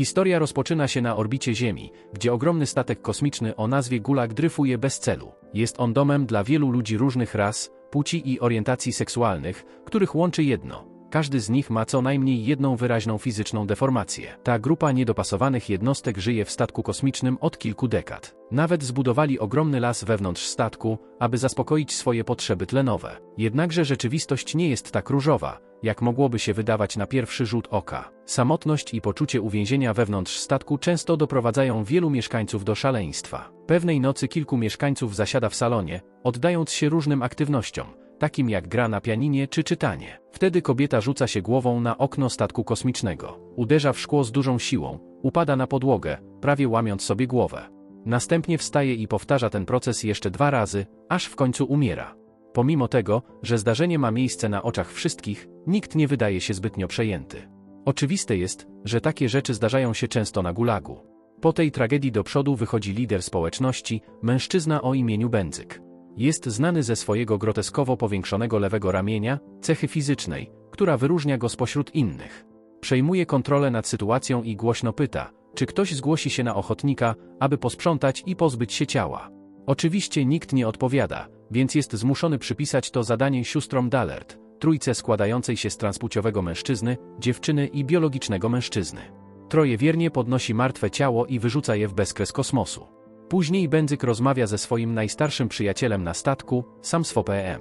Historia rozpoczyna się na orbicie Ziemi, gdzie ogromny statek kosmiczny o nazwie Gulag dryfuje bez celu. Jest on domem dla wielu ludzi różnych ras, płci i orientacji seksualnych, których łączy jedno. Każdy z nich ma co najmniej jedną wyraźną fizyczną deformację. Ta grupa niedopasowanych jednostek żyje w statku kosmicznym od kilku dekad. Nawet zbudowali ogromny las wewnątrz statku, aby zaspokoić swoje potrzeby tlenowe. Jednakże rzeczywistość nie jest tak różowa, jak mogłoby się wydawać na pierwszy rzut oka. Samotność i poczucie uwięzienia wewnątrz statku często doprowadzają wielu mieszkańców do szaleństwa. Pewnej nocy kilku mieszkańców zasiada w salonie, oddając się różnym aktywnościom, takim jak gra na pianinie czy czytanie. Wtedy kobieta rzuca się głową na okno statku kosmicznego. Uderza w szkło z dużą siłą, upada na podłogę, prawie łamiąc sobie głowę. Następnie wstaje i powtarza ten proces jeszcze dwa razy, aż w końcu umiera. Pomimo tego, że zdarzenie ma miejsce na oczach wszystkich, nikt nie wydaje się zbytnio przejęty. Oczywiste jest, że takie rzeczy zdarzają się często na gulagu. Po tej tragedii do przodu wychodzi lider społeczności, mężczyzna o imieniu Będzyk. Jest znany ze swojego groteskowo powiększonego lewego ramienia, cechy fizycznej, która wyróżnia go spośród innych. Przejmuje kontrolę nad sytuacją i głośno pyta, czy ktoś zgłosi się na ochotnika, aby posprzątać i pozbyć się ciała. Oczywiście nikt nie odpowiada, więc jest zmuszony przypisać to zadanie sióstrom Dallert, trójce składającej się z transpłciowego mężczyzny, dziewczyny i biologicznego mężczyzny. Troje wiernie podnosi martwe ciało i wyrzuca je w bezkres kosmosu. Później Będzyk rozmawia ze swoim najstarszym przyjacielem na statku, Samswo.pm.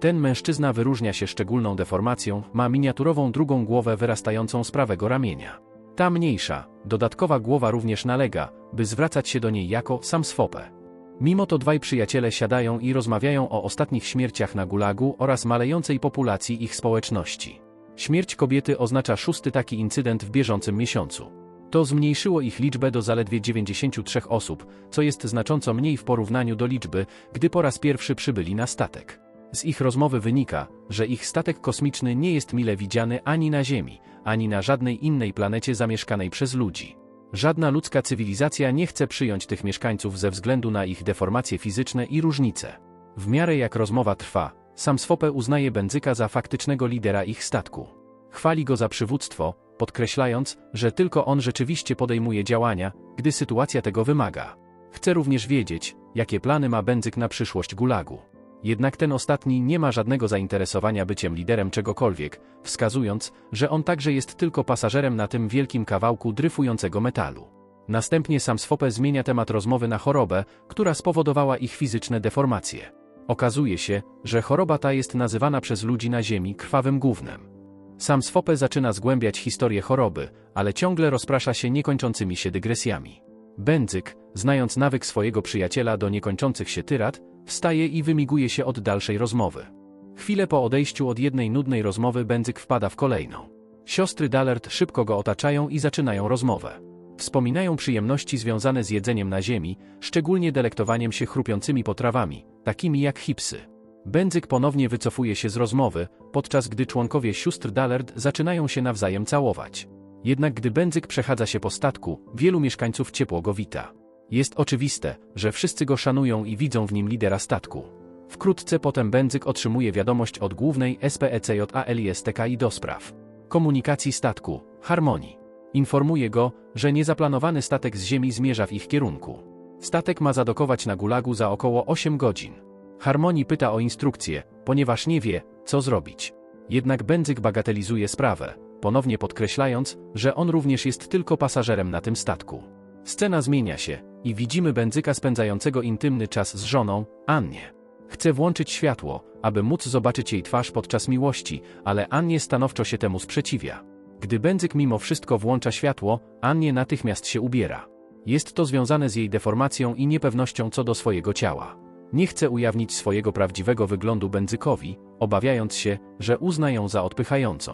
Ten mężczyzna wyróżnia się szczególną deformacją, ma miniaturową drugą głowę wyrastającą z prawego ramienia. Ta mniejsza, dodatkowa głowa również nalega, by zwracać się do niej jako Samsfope. Mimo to dwaj przyjaciele siadają i rozmawiają o ostatnich śmierciach na Gulagu oraz malejącej populacji ich społeczności. Śmierć kobiety oznacza szósty taki incydent w bieżącym miesiącu. To zmniejszyło ich liczbę do zaledwie 93 osób, co jest znacząco mniej w porównaniu do liczby, gdy po raz pierwszy przybyli na statek. Z ich rozmowy wynika, że ich statek kosmiczny nie jest mile widziany ani na Ziemi, ani na żadnej innej planecie zamieszkanej przez ludzi. Żadna ludzka cywilizacja nie chce przyjąć tych mieszkańców ze względu na ich deformacje fizyczne i różnice. W miarę jak rozmowa trwa, sam Swope uznaje Benzyka za faktycznego lidera ich statku. Chwali go za przywództwo, podkreślając, że tylko on rzeczywiście podejmuje działania, gdy sytuacja tego wymaga. Chce również wiedzieć, jakie plany ma Będzyk na przyszłość Gulagu. Jednak ten ostatni nie ma żadnego zainteresowania byciem liderem czegokolwiek, wskazując, że on także jest tylko pasażerem na tym wielkim kawałku dryfującego metalu. Następnie sam Swope zmienia temat rozmowy na chorobę, która spowodowała ich fizyczne deformacje. Okazuje się, że choroba ta jest nazywana przez ludzi na Ziemi krwawym gównem. Sam Swope zaczyna zgłębiać historię choroby, ale ciągle rozprasza się niekończącymi się dygresjami. Będzyk, znając nawyk swojego przyjaciela do niekończących się tyrad, wstaje i wymiguje się od dalszej rozmowy. Chwilę po odejściu od jednej nudnej rozmowy Będzyk wpada w kolejną. Siostry Dallert szybko go otaczają i zaczynają rozmowę. Wspominają przyjemności związane z jedzeniem na ziemi, szczególnie delektowaniem się chrupiącymi potrawami, takimi jak hipsy. Będzyk ponownie wycofuje się z rozmowy, podczas gdy członkowie sióstr Dallard zaczynają się nawzajem całować. Jednak gdy Będzyk przechadza się po statku, wielu mieszkańców ciepło go wita. Jest oczywiste, że wszyscy go szanują i widzą w nim lidera statku. Wkrótce potem Będzyk otrzymuje wiadomość od głównej SPECJALISTKI do spraw komunikacji statku, harmonii. Informuje go, że niezaplanowany statek z Ziemi zmierza w ich kierunku. Statek ma zadokować na Gulagu za około 8 godzin. Harmonii pyta o instrukcję, ponieważ nie wie, co zrobić. Jednak Będzyk bagatelizuje sprawę, ponownie podkreślając, że on również jest tylko pasażerem na tym statku. Scena zmienia się i widzimy Będzyka spędzającego intymny czas z żoną, Annie. Chce włączyć światło, aby móc zobaczyć jej twarz podczas miłości, ale Annie stanowczo się temu sprzeciwia. Gdy Będzyk mimo wszystko włącza światło, Annie natychmiast się ubiera. Jest to związane z jej deformacją i niepewnością co do swojego ciała. Nie chce ujawnić swojego prawdziwego wyglądu Będzykowi, obawiając się, że uzna ją za odpychającą.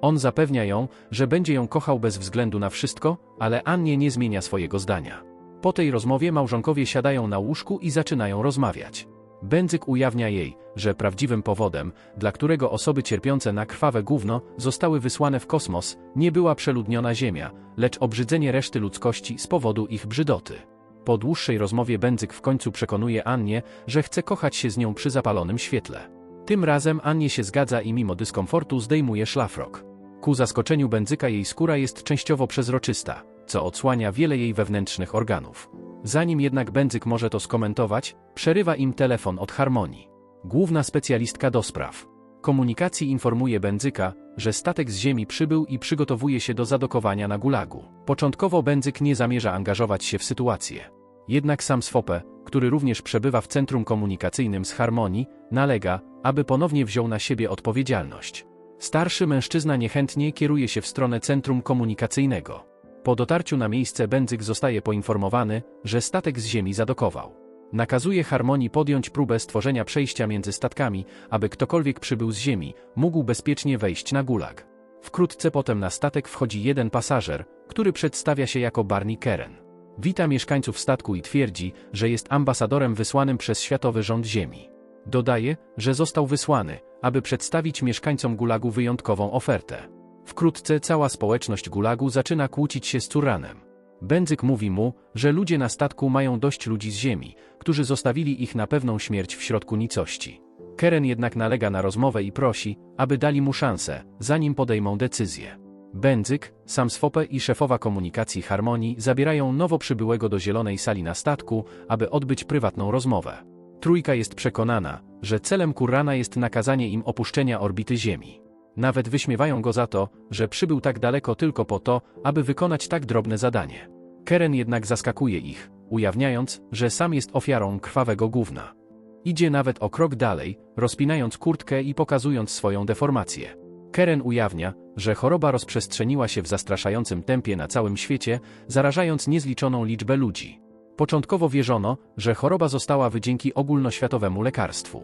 On zapewnia ją, że będzie ją kochał bez względu na wszystko, ale Annie nie zmienia swojego zdania. Po tej rozmowie małżonkowie siadają na łóżku i zaczynają rozmawiać. Będzyk ujawnia jej, że prawdziwym powodem, dla którego osoby cierpiące na krwawe gówno zostały wysłane w kosmos, nie była przeludniona Ziemia, lecz obrzydzenie reszty ludzkości z powodu ich brzydoty. Po dłuższej rozmowie Będzyk w końcu przekonuje Annie, że chce kochać się z nią przy zapalonym świetle. Tym razem Annie się zgadza i mimo dyskomfortu zdejmuje szlafrok. Ku zaskoczeniu Będzyka jej skóra jest częściowo przezroczysta, co odsłania wiele jej wewnętrznych organów. Zanim jednak Będzyk może to skomentować, przerywa im telefon od Harmonii. Główna specjalistka do spraw komunikacji informuje Będzyka, że statek z Ziemi przybył i przygotowuje się do zadokowania na Gulagu. Początkowo Będzyk nie zamierza angażować się w sytuację. Jednak sam Swope, który również przebywa w centrum komunikacyjnym z Harmonii, nalega, aby ponownie wziął na siebie odpowiedzialność. Starszy mężczyzna niechętnie kieruje się w stronę centrum komunikacyjnego. Po dotarciu na miejsce Będzyk zostaje poinformowany, że statek z Ziemi zadokował. Nakazuje Harmonii podjąć próbę stworzenia przejścia między statkami, aby ktokolwiek przybył z Ziemi, mógł bezpiecznie wejść na gulag. Wkrótce potem na statek wchodzi jeden pasażer, który przedstawia się jako Barney Keren. Wita mieszkańców statku i twierdzi, że jest ambasadorem wysłanym przez Światowy Rząd Ziemi. Dodaje, że został wysłany, aby przedstawić mieszkańcom Gulagu wyjątkową ofertę. Wkrótce cała społeczność Gulagu zaczyna kłócić się z Curanem. Będzyk mówi mu, że ludzie na statku mają dość ludzi z ziemi, którzy zostawili ich na pewną śmierć w środku nicości. Keren jednak nalega na rozmowę i prosi, aby dali mu szansę, zanim podejmą decyzję. Będzyk, sam Swope i szefowa komunikacji Harmonii zabierają nowo przybyłego do zielonej sali na statku, aby odbyć prywatną rozmowę. Trójka jest przekonana, że celem Kurrana jest nakazanie im opuszczenia orbity Ziemi. Nawet wyśmiewają go za to, że przybył tak daleko tylko po to, aby wykonać tak drobne zadanie. Keren jednak zaskakuje ich, ujawniając, że sam jest ofiarą krwawego gówna. Idzie nawet o krok dalej, rozpinając kurtkę i pokazując swoją deformację. Keren ujawnia, że choroba rozprzestrzeniła się w zastraszającym tempie na całym świecie, zarażając niezliczoną liczbę ludzi. Początkowo wierzono, że choroba została dzięki ogólnoświatowemu lekarstwu.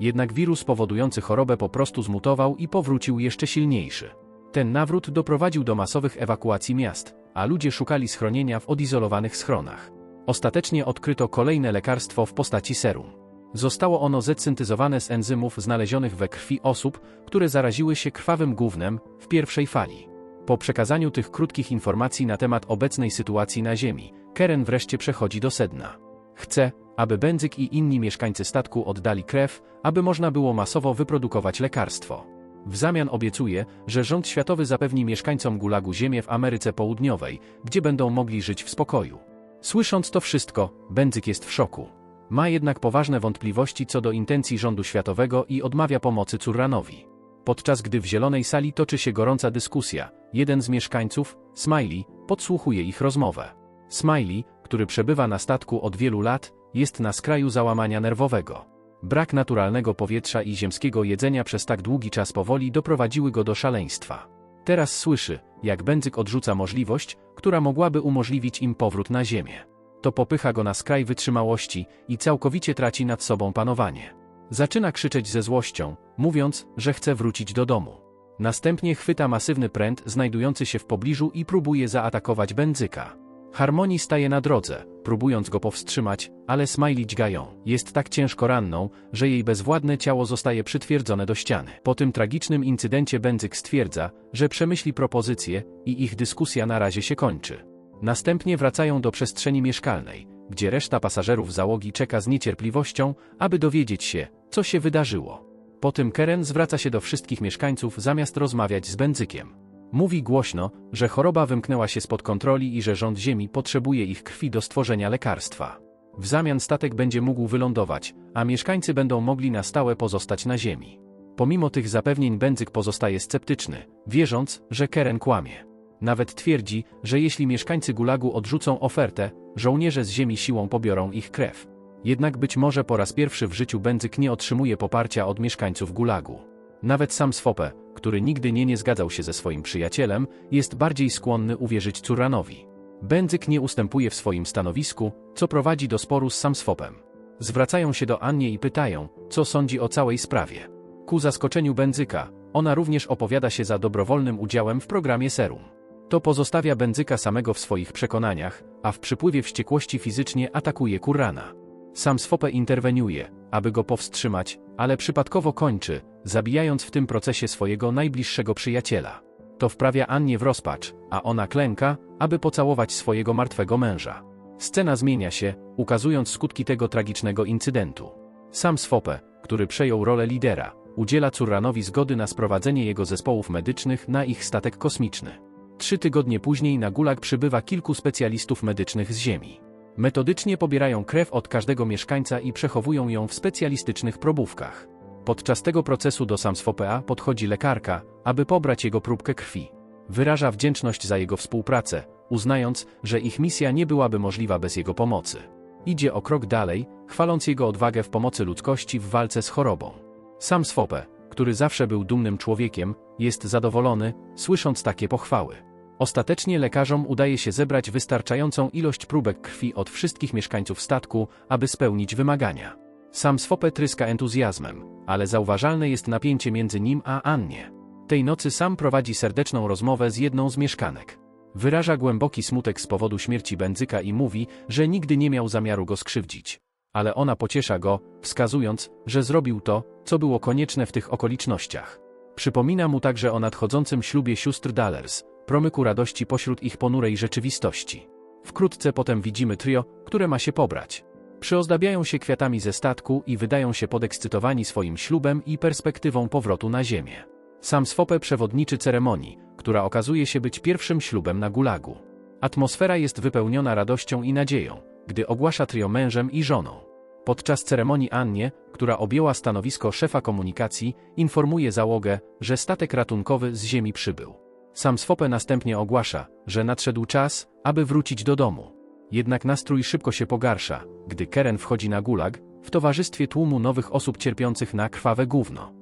Jednak wirus powodujący chorobę po prostu zmutował i powrócił jeszcze silniejszy. Ten nawrót doprowadził do masowych ewakuacji miast, a ludzie szukali schronienia w odizolowanych schronach. Ostatecznie odkryto kolejne lekarstwo w postaci serum. Zostało ono zesyntezowane z enzymów znalezionych we krwi osób, które zaraziły się krwawym gównem w pierwszej fali. Po przekazaniu tych krótkich informacji na temat obecnej sytuacji na Ziemi, Keren wreszcie przechodzi do sedna. Chce, aby Będzyk i inni mieszkańcy statku oddali krew, aby można było masowo wyprodukować lekarstwo. W zamian obiecuje, że rząd światowy zapewni mieszkańcom Gulagu ziemię w Ameryce Południowej, gdzie będą mogli żyć w spokoju. Słysząc to wszystko, Będzyk jest w szoku. Ma jednak poważne wątpliwości co do intencji rządu światowego i odmawia pomocy Curranowi. Podczas gdy w zielonej sali toczy się gorąca dyskusja, jeden z mieszkańców, Smiley, podsłuchuje ich rozmowę. Smiley, który przebywa na statku od wielu lat, jest na skraju załamania nerwowego. Brak naturalnego powietrza i ziemskiego jedzenia przez tak długi czas powoli doprowadziły go do szaleństwa. Teraz słyszy, jak Będzyk odrzuca możliwość, która mogłaby umożliwić im powrót na ziemię. To popycha go na skraj wytrzymałości i całkowicie traci nad sobą panowanie. Zaczyna krzyczeć ze złością, mówiąc, że chce wrócić do domu. Następnie chwyta masywny pręt znajdujący się w pobliżu i próbuje zaatakować Będzyka. Harmonii staje na drodze, próbując go powstrzymać, ale Smiley dźgają. Jest tak ciężko ranną, że jej bezwładne ciało zostaje przytwierdzone do ściany. Po tym tragicznym incydencie Będzyk stwierdza, że przemyśli propozycję i ich dyskusja na razie się kończy. Następnie wracają do przestrzeni mieszkalnej, gdzie reszta pasażerów załogi czeka z niecierpliwością, aby dowiedzieć się, co się wydarzyło. Po tym Keren zwraca się do wszystkich mieszkańców zamiast rozmawiać z Będzykiem. Mówi głośno, że choroba wymknęła się spod kontroli i że rząd Ziemi potrzebuje ich krwi do stworzenia lekarstwa. W zamian statek będzie mógł wylądować, a mieszkańcy będą mogli na stałe pozostać na Ziemi. Pomimo tych zapewnień Będzyk pozostaje sceptyczny, wierząc, że Keren kłamie. Nawet twierdzi, że jeśli mieszkańcy Gulagu odrzucą ofertę, żołnierze z Ziemi siłą pobiorą ich krew. Jednak być może po raz pierwszy w życiu Będzyk nie otrzymuje poparcia od mieszkańców Gulagu. Nawet sam Swope, który nigdy nie nie zgadzał się ze swoim przyjacielem, jest bardziej skłonny uwierzyć Curranowi. Będzyk nie ustępuje w swoim stanowisku, co prowadzi do sporu z Samsfopem. Zwracają się do Annie i pytają, co sądzi o całej sprawie. Ku zaskoczeniu Będzyka, ona również opowiada się za dobrowolnym udziałem w programie Serum. To pozostawia Będzyka samego w swoich przekonaniach, a w przypływie wściekłości fizycznie atakuje Kurrana. Sam Swope interweniuje, aby go powstrzymać, ale przypadkowo kończy, zabijając w tym procesie swojego najbliższego przyjaciela. To wprawia Annie w rozpacz, a ona klęka, aby pocałować swojego martwego męża. Scena zmienia się, ukazując skutki tego tragicznego incydentu. Sam Swope, który przejął rolę lidera, udziela Curranowi zgody na sprowadzenie jego zespołów medycznych na ich statek kosmiczny. Trzy tygodnie później na gulag przybywa kilku specjalistów medycznych z Ziemi. Metodycznie pobierają krew od każdego mieszkańca i przechowują ją w specjalistycznych probówkach. Podczas tego procesu do SAMSFOPA podchodzi lekarka, aby pobrać jego próbkę krwi. Wyraża wdzięczność za jego współpracę, uznając, że ich misja nie byłaby możliwa bez jego pomocy. Idzie o krok dalej, chwaląc jego odwagę w pomocy ludzkości w walce z chorobą. Sam Swope, który zawsze był dumnym człowiekiem, jest zadowolony, słysząc takie pochwały. Ostatecznie lekarzom udaje się zebrać wystarczającą ilość próbek krwi od wszystkich mieszkańców statku, aby spełnić wymagania. Sam Swope tryska entuzjazmem, ale zauważalne jest napięcie między nim a Annie. Tej nocy sam prowadzi serdeczną rozmowę z jedną z mieszkanek. Wyraża głęboki smutek z powodu śmierci Będzyka i mówi, że nigdy nie miał zamiaru go skrzywdzić. Ale ona pociesza go, wskazując, że zrobił to, co było konieczne w tych okolicznościach. Przypomina mu także o nadchodzącym ślubie sióstr Dallers, promyku radości pośród ich ponurej rzeczywistości. Wkrótce potem widzimy trio, które ma się pobrać. Przyozdabiają się kwiatami ze statku i wydają się podekscytowani swoim ślubem i perspektywą powrotu na ziemię. Sam Swope przewodniczy ceremonii, która okazuje się być pierwszym ślubem na Gulagu. Atmosfera jest wypełniona radością i nadzieją, gdy ogłasza trio mężem i żoną. Podczas ceremonii Annie, która objęła stanowisko szefa komunikacji, informuje załogę, że statek ratunkowy z ziemi przybył. Sam Swope następnie ogłasza, że nadszedł czas, aby wrócić do domu. Jednak nastrój szybko się pogarsza, gdy Keren wchodzi na gulag, w towarzystwie tłumu nowych osób cierpiących na krwawe gówno.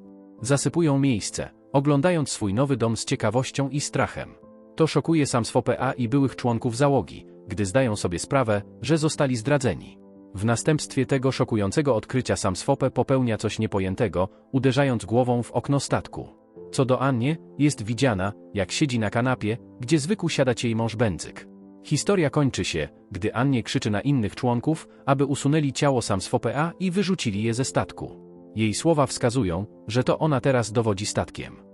Zasypują miejsce, oglądając swój nowy dom z ciekawością i strachem. To szokuje sam Swope A i byłych członków załogi, gdy zdają sobie sprawę, że zostali zdradzeni. W następstwie tego szokującego odkrycia sam Swope popełnia coś niepojętego, uderzając głową w okno statku. Co do Annie, jest widziana, jak siedzi na kanapie, gdzie zwykł siadać jej mąż Będzyk. Historia kończy się, gdy Annie krzyczy na innych członków, aby usunęli ciało sam A i wyrzucili je ze statku. Jej słowa wskazują, że to ona teraz dowodzi statkiem.